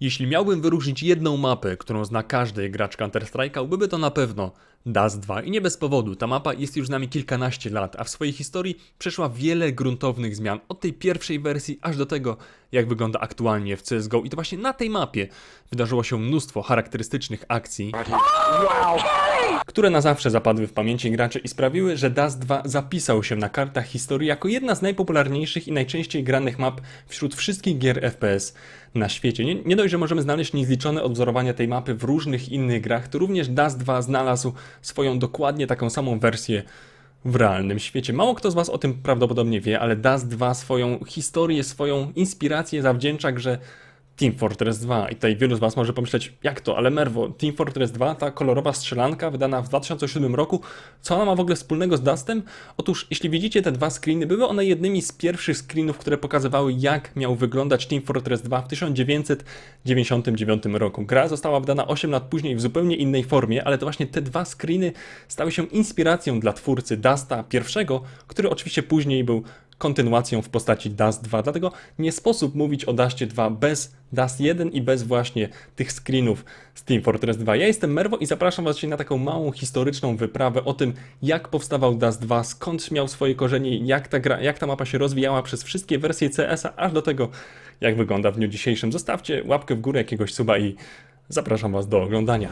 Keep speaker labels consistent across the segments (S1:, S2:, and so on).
S1: Jeśli miałbym wyróżnić jedną mapę, którą zna każdy gracz Counter-Strike'a, byłby to na pewno Dust 2 i nie bez powodu. Ta mapa jest już z nami kilkanaście lat, a w swojej historii przeszła wiele gruntownych zmian. Od tej pierwszej wersji aż do tego, jak wygląda aktualnie w CSGO. I to właśnie na tej mapie wydarzyło się mnóstwo charakterystycznych akcji, które na zawsze zapadły w pamięci graczy i sprawiły, że Dust 2 zapisał się na kartach historii jako jedna z najpopularniejszych i najczęściej granych map wśród wszystkich gier FPS na świecie. Nie, nie dość, że możemy znaleźć niezliczone odwzorowania tej mapy w różnych innych grach, to również Dust 2 znalazł swoją dokładnie taką samą wersję w realnym świecie. Mało kto z Was o tym prawdopodobnie wie, ale Dust 2 swoją historię, swoją inspirację zawdzięcza grze Team Fortress 2. I tutaj wielu z Was może pomyśleć, jak to, ale Merwo, Team Fortress 2, ta kolorowa strzelanka wydana w 2007 roku, co ona ma w ogóle wspólnego z Dustem? Otóż, jeśli widzicie te dwa screeny, były one jednymi z pierwszych screenów, które pokazywały, jak miał wyglądać Team Fortress 2 w 1999 roku. Gra została wydana 8 lat później w zupełnie innej formie, ale to właśnie te dwa screeny stały się inspiracją dla twórcy Dusta pierwszego, który oczywiście później był kontynuacją w postaci Dust 2, dlatego nie sposób mówić o Dustie 2 bez Dust 1 i bez właśnie tych screenów z Team Fortress 2. Ja jestem Merwo i zapraszam Was dzisiaj na taką małą historyczną wyprawę o tym, jak powstawał Dust 2, skąd miał swoje korzenie, jak ta, gra, jak ta mapa się rozwijała przez wszystkie wersje CS-a, aż do tego, jak wygląda w dniu dzisiejszym. Zostawcie łapkę w górę, jakiegoś suba i zapraszam Was do oglądania.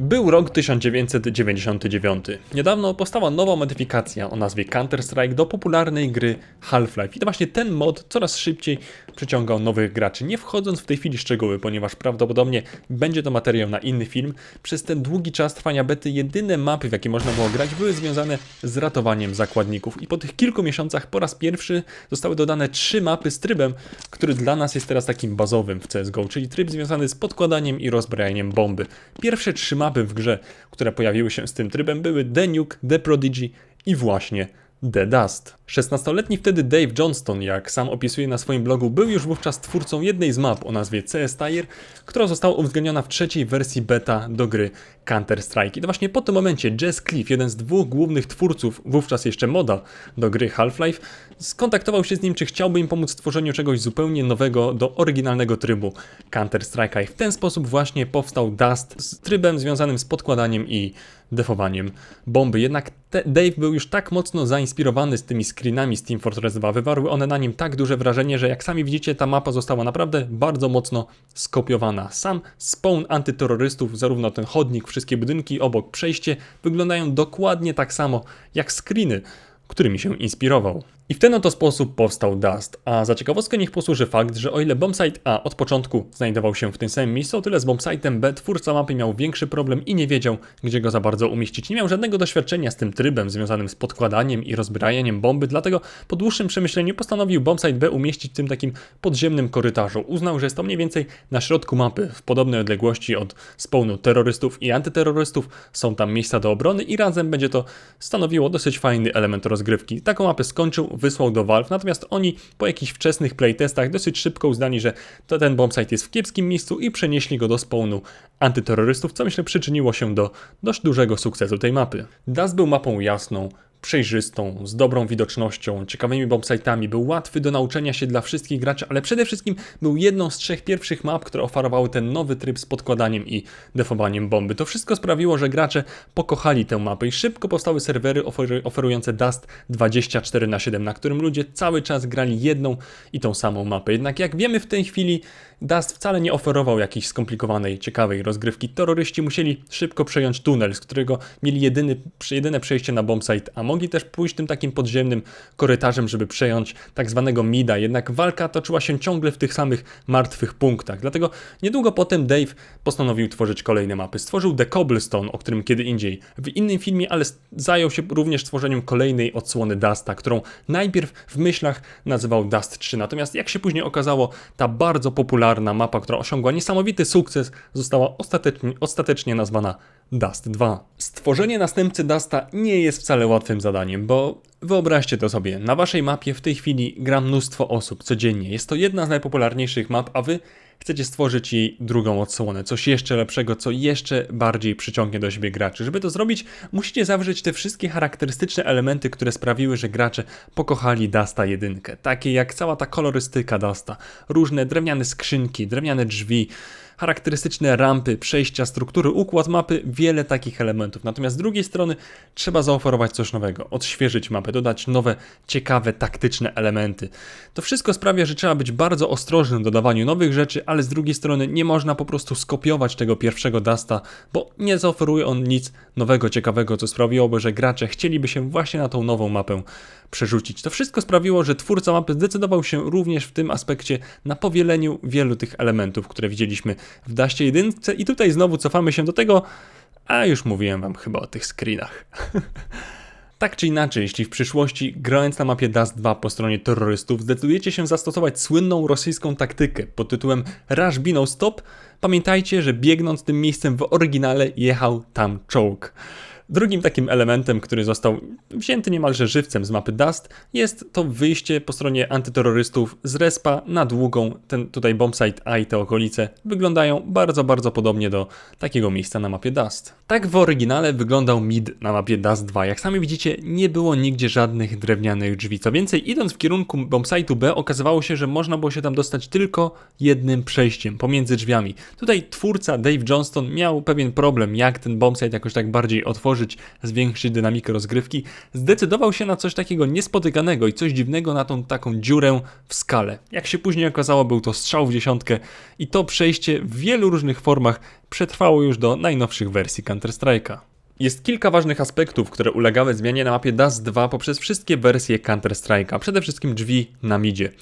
S1: Był rok 1999. Niedawno powstała nowa modyfikacja o nazwie Counter-Strike do popularnej gry Half-Life. I to właśnie ten mod coraz szybciej przyciągał nowych graczy. Nie wchodząc w tej chwili w szczegóły, ponieważ prawdopodobnie będzie to materiał na inny film, przez ten długi czas trwania bety jedyne mapy, w jakie można było grać, były związane z ratowaniem zakładników. I po tych kilku miesiącach po raz pierwszy zostały dodane trzy mapy z trybem, który dla nas jest teraz takim bazowym w CSGO, czyli tryb związany z podkładaniem i rozbrajaniem bomby. Pierwsze trzy mapy w grze, które pojawiły się z tym trybem, były The Nuke, The Prodigy i właśnie The Dust. 16-letni wtedy Dave Johnston, jak sam opisuje na swoim blogu, był już wówczas twórcą jednej z map o nazwie CS Tire, która została uwzględniona w trzeciej wersji beta do gry Counter-Strike. I to właśnie po tym momencie Jess Cliff, jeden z dwóch głównych twórców, wówczas jeszcze moda do gry Half-Life, skontaktował się z nim, czy chciałby im pomóc w tworzeniu czegoś zupełnie nowego do oryginalnego trybu Counter-Strike'a. I w ten sposób właśnie powstał Dust z trybem związanym z podkładaniem i defowaniem bomby. Jednak Dave był już tak mocno zainspirowany z tymi screenami z Team Fortress 2, wywarły one na nim tak duże wrażenie, że jak sami widzicie, ta mapa została naprawdę bardzo mocno skopiowana. Sam spawn antyterrorystów, zarówno ten chodnik, wszystkie budynki obok, przejście, wyglądają dokładnie tak samo jak screeny, którymi się inspirował. I w ten oto sposób powstał Dust, a za ciekawostkę niech posłuży fakt, że o ile bombsite A od początku znajdował się w tym samym miejscu, o tyle z bombsite'em B twórca mapy miał większy problem i nie wiedział, gdzie go za bardzo umieścić. Nie miał żadnego doświadczenia z tym trybem związanym z podkładaniem i rozbrajaniem bomby, dlatego po dłuższym przemyśleniu postanowił bombsite B umieścić w tym takim podziemnym korytarzu. Uznał, że jest to mniej więcej na środku mapy, w podobnej odległości od spawnu terrorystów i antyterrorystów. Są tam miejsca do obrony i razem będzie to stanowiło dosyć fajny element rozgrywki. Taką mapę skończył, wysłał do Valve, natomiast oni po jakichś wczesnych playtestach dosyć szybko uznali, że to ten bombsite jest w kiepskim miejscu i przenieśli go do spawnu antyterrorystów, co myślę przyczyniło się do dość dużego sukcesu tej mapy. Dust był mapą jasną, przejrzystą, z dobrą widocznością, ciekawymi bombsite'ami, był łatwy do nauczenia się dla wszystkich graczy, ale przede wszystkim był jedną z trzech pierwszych map, które oferowały ten nowy tryb z podkładaniem i defowaniem bomby. To wszystko sprawiło, że gracze pokochali tę mapę i szybko powstały serwery ofer oferujące Dust 24 na 7 na którym ludzie cały czas grali jedną i tą samą mapę. Jednak jak wiemy w tej chwili, Dust wcale nie oferował jakiejś skomplikowanej, ciekawej rozgrywki. Terroryści musieli szybko przejąć tunel, z którego mieli jedyny, jedyne przejście na bombsite, a mogli też pójść tym takim podziemnym korytarzem, żeby przejąć tak zwanego mida. Jednak walka toczyła się ciągle w tych samych martwych punktach. Dlatego niedługo potem Dave postanowił tworzyć kolejne mapy. Stworzył The Cobblestone, o którym kiedy indziej w innym filmie, ale zajął się również tworzeniem kolejnej odsłony Dusta, którą najpierw w myślach nazywał Dust 3. Natomiast jak się później okazało, ta bardzo popularna mapa, która osiągła niesamowity sukces, została ostatecznie, ostatecznie nazwana Dust 2. Stworzenie następcy Dusta nie jest wcale łatwym zadaniem, bo wyobraźcie to sobie, na waszej mapie w tej chwili gra mnóstwo osób codziennie. Jest to jedna z najpopularniejszych map, a wy chcecie stworzyć jej drugą odsłonę, coś jeszcze lepszego, co jeszcze bardziej przyciągnie do siebie graczy. Żeby to zrobić, musicie zawrzeć te wszystkie charakterystyczne elementy, które sprawiły, że gracze pokochali Dusta 1. Takie jak cała ta kolorystyka Dusta, różne drewniane skrzynki, drewniane drzwi, charakterystyczne rampy, przejścia, struktury, układ mapy, wiele takich elementów. Natomiast z drugiej strony trzeba zaoferować coś nowego, odświeżyć mapę, dodać nowe, ciekawe, taktyczne elementy. To wszystko sprawia, że trzeba być bardzo ostrożnym w dodawaniu nowych rzeczy, ale z drugiej strony nie można po prostu skopiować tego pierwszego Dusta, bo nie zaoferuje on nic nowego, ciekawego, co sprawiłoby, że gracze chcieliby się właśnie na tą nową mapę przerzucić. To wszystko sprawiło, że twórca mapy zdecydował się również w tym aspekcie na powieleniu wielu tych elementów, które widzieliśmy w Daście 1 i tutaj znowu cofamy się do tego, a już mówiłem wam chyba o tych screenach. Tak czy inaczej, jeśli w przyszłości, grając na mapie Dust 2 po stronie terrorystów, zdecydujecie się zastosować słynną rosyjską taktykę pod tytułem Rush No Stop, pamiętajcie, że biegnąc tym miejscem w oryginale jechał tam czołg. Drugim takim elementem, który został wzięty niemalże żywcem z mapy Dust, jest to wyjście po stronie antyterrorystów z respa na długą. Ten tutaj bombsite A i te okolice wyglądają bardzo, bardzo podobnie do takiego miejsca na mapie Dust. Tak w oryginale wyglądał mid na mapie Dust 2. Jak sami widzicie, nie było nigdzie żadnych drewnianych drzwi. Co więcej, idąc w kierunku bombsite'u B, okazywało się, że można było się tam dostać tylko jednym przejściem pomiędzy drzwiami. Tutaj twórca Dave Johnston miał pewien problem, jak ten bombsite jakoś tak bardziej otworzyć zwiększyć dynamikę rozgrywki, zdecydował się na coś takiego niespotykanego i coś dziwnego na tą taką dziurę w skale. Jak się później okazało, był to strzał w dziesiątkę i to przejście w wielu różnych formach przetrwało już do najnowszych wersji Counter-Strike'a. Jest kilka ważnych aspektów, które ulegały zmianie na mapie Dust 2 poprzez wszystkie wersje Counter-Strike'a, przede wszystkim drzwi na midzie.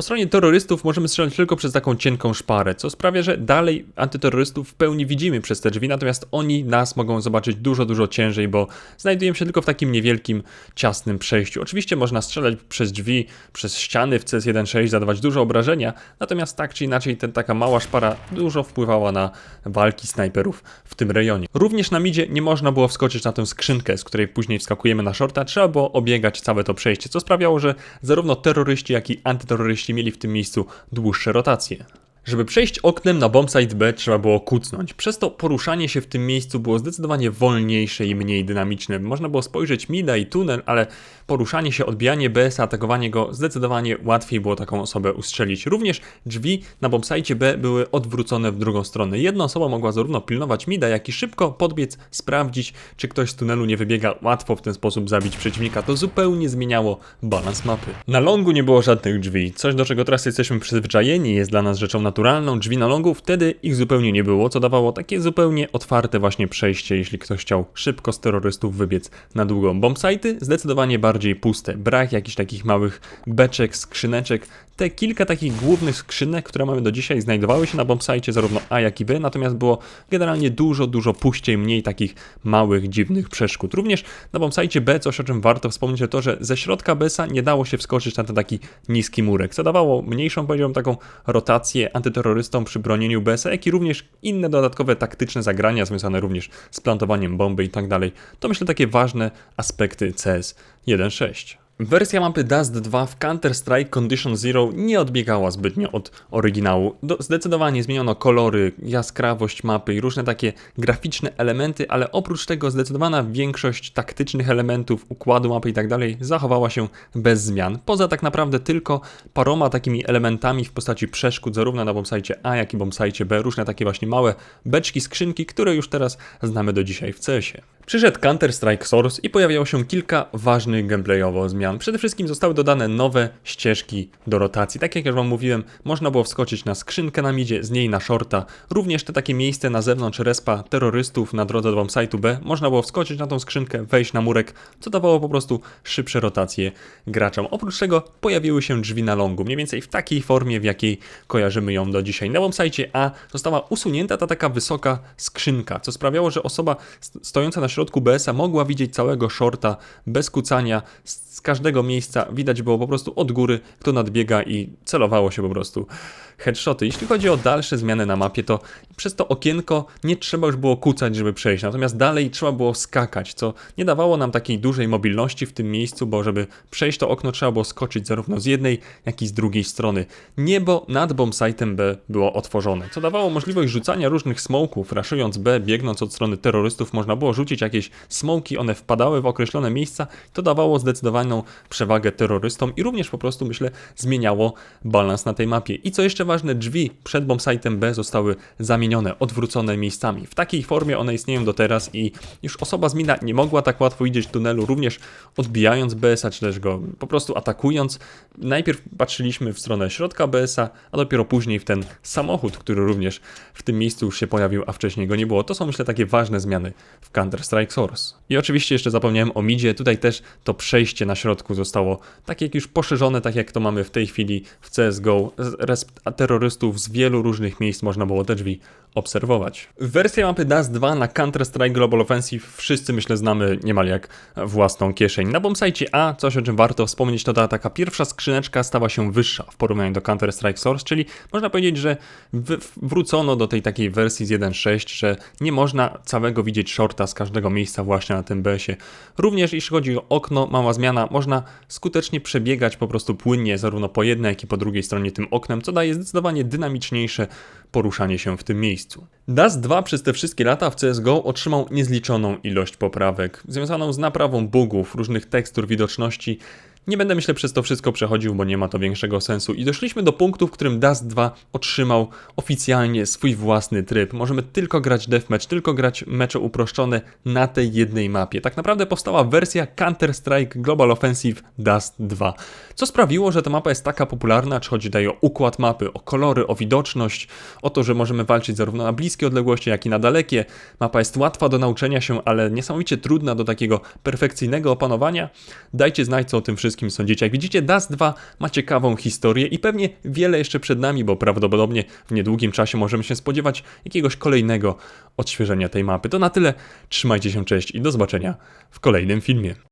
S1: Po stronie terrorystów możemy strzelać tylko przez taką cienką szparę, co sprawia, że dalej antyterrorystów w pełni widzimy przez te drzwi, natomiast oni nas mogą zobaczyć dużo, dużo ciężej, bo znajdujemy się tylko w takim niewielkim, ciasnym przejściu. Oczywiście można strzelać przez drzwi, przez ściany w CS1.6, zadawać dużo obrażenia, natomiast tak czy inaczej ten, taka mała szpara dużo wpływała na walki snajperów w tym rejonie. Również na midzie nie można było wskoczyć na tę skrzynkę, z której później wskakujemy na shorta, trzeba było obiegać całe to przejście, co sprawiało, że zarówno terroryści, jak i antyterroryści mieli w tym miejscu dłuższe rotacje. Żeby przejść oknem na bombsite B trzeba było kucnąć. Przez to poruszanie się w tym miejscu było zdecydowanie wolniejsze i mniej dynamiczne. Można było spojrzeć mida i tunel, ale poruszanie się, odbijanie BS, atakowanie go zdecydowanie łatwiej było taką osobę ustrzelić. Również drzwi na bombsite B były odwrócone w drugą stronę. Jedna osoba mogła zarówno pilnować mida, jak i szybko podbiec, sprawdzić, czy ktoś z tunelu nie wybiega, łatwo w ten sposób zabić przeciwnika. To zupełnie zmieniało balans mapy. Na longu nie było żadnych drzwi. Coś, do czego teraz jesteśmy przyzwyczajeni, jest dla nas rzeczą naturalną drzwi na longu, wtedy ich zupełnie nie było, co dawało takie zupełnie otwarte właśnie przejście, jeśli ktoś chciał szybko z terrorystów wybiec na długą. Bombsajty zdecydowanie bardziej puste, brak jakichś takich małych beczek, skrzyneczek. Te kilka takich głównych skrzynek, które mamy do dzisiaj, znajdowały się na bombsajcie zarówno A jak i B, natomiast było generalnie dużo, dużo puściej, mniej takich małych, dziwnych przeszkód. Również na bombsajcie B, coś o czym warto wspomnieć, to to, że ze środka BESA nie dało się wskoczyć na ten taki niski murek, co dawało mniejszą, powiedziałbym, taką rotację antyterrorystom przy bronieniu BSA, jak i również inne dodatkowe taktyczne zagrania związane również z plantowaniem bomby i tak dalej. To myślę takie ważne aspekty CS 1.6. Wersja mapy Dust 2 w Counter-Strike Condition Zero nie odbiegała zbytnio od oryginału. Do, zdecydowanie zmieniono kolory, jaskrawość mapy i różne takie graficzne elementy, ale oprócz tego zdecydowana większość taktycznych elementów, układu mapy i tak dalej zachowała się bez zmian. Poza tak naprawdę tylko paroma takimi elementami w postaci przeszkód zarówno na bombsite A, jak i bombsite B, różne takie właśnie małe beczki, skrzynki, które już teraz znamy do dzisiaj w CS-ie. Przyszedł Counter-Strike Source i pojawiało się kilka ważnych gameplayowo zmian. Przede wszystkim zostały dodane nowe ścieżki do rotacji. Tak jak już wam mówiłem, można było wskoczyć na skrzynkę na midzie, z niej na shorta. Również te takie miejsce na zewnątrz respa terrorystów na drodze do bombsite'u B. Można było wskoczyć na tą skrzynkę, wejść na murek, co dawało po prostu szybsze rotacje graczom. Oprócz tego pojawiły się drzwi na longu, mniej więcej w takiej formie, w jakiej kojarzymy ją do dzisiaj. Na bombsite A została usunięta ta taka wysoka skrzynka, co sprawiało, że osoba stojąca na środku środku BS-a mogła widzieć całego shorta bez kucania, z każdego miejsca widać było po prostu od góry, kto nadbiega i celowało się po prostu headshoty. Jeśli chodzi o dalsze zmiany na mapie, to przez to okienko nie trzeba już było kucać, żeby przejść, natomiast dalej trzeba było skakać, co nie dawało nam takiej dużej mobilności w tym miejscu, bo żeby przejść to okno trzeba było skoczyć zarówno z jednej, jak i z drugiej strony. Niebo nad bombsite'em B było otworzone, co dawało możliwość rzucania różnych smoków, raszując B, biegnąc od strony terrorystów, można było rzucić jakieś smoki, one wpadały w określone miejsca, to dawało zdecydowaną przewagę terrorystom i również po prostu, myślę, zmieniało balans na tej mapie. I co jeszcze ważne, drzwi przed bombsite'em B zostały zamienione, odwrócone miejscami. W takiej formie one istnieją do teraz i już osoba z mina nie mogła tak łatwo iść do tunelu, również odbijając BS-a, czy też go po prostu atakując. Najpierw patrzyliśmy w stronę środka BS-a, a dopiero później w ten samochód, który również w tym miejscu już się pojawił, a wcześniej go nie było. To są, myślę, takie ważne zmiany w Counter-Strike Source. I oczywiście jeszcze zapomniałem o midzie, tutaj też to przejście na środku zostało tak jak już poszerzone, tak jak to mamy w tej chwili w CSGO. Terrorystów z wielu różnych miejsc można było te drzwi obserwować. Wersję mapy DAS 2 na Counter-Strike Global Offensive wszyscy myślę znamy niemal jak własną kieszeń. Na bombsite A, coś o czym warto wspomnieć, to ta taka pierwsza skrzyneczka stała się wyższa w porównaniu do Counter-Strike Source, czyli można powiedzieć, że wrócono do tej takiej wersji z 1.6, że nie można całego widzieć shorta z każdego miejsca właśnie na tym BS-ie. Również jeśli chodzi o okno, mała zmiana, można skutecznie przebiegać po prostu płynnie zarówno po jednej, jak i po drugiej stronie tym oknem, co daje zdecydowanie dynamiczniejsze poruszanie się w tym miejscu. DAS 2 przez te wszystkie lata w CSGO otrzymał niezliczoną ilość poprawek, związaną z naprawą bugów, różnych tekstur, widoczności, nie będę myślę przez to wszystko przechodził, bo nie ma to większego sensu. I doszliśmy do punktu, w którym Dust 2 otrzymał oficjalnie swój własny tryb. Możemy tylko grać deathmatch, tylko grać mecze uproszczone na tej jednej mapie. Tak naprawdę powstała wersja Counter-Strike Global Offensive Dust 2. Co sprawiło, że ta mapa jest taka popularna, czy chodzi tutaj o układ mapy, o kolory, o widoczność, o to, że możemy walczyć zarówno na bliskie odległości, jak i na dalekie. Mapa jest łatwa do nauczenia się, ale niesamowicie trudna do takiego perfekcyjnego opanowania. Dajcie znać, co o tym wszystkim wszystkim sądzicie. Jak widzicie, Dust 2 ma ciekawą historię i pewnie wiele jeszcze przed nami, bo prawdopodobnie w niedługim czasie możemy się spodziewać jakiegoś kolejnego odświeżenia tej mapy. To na tyle. Trzymajcie się, cześć i do zobaczenia w kolejnym filmie.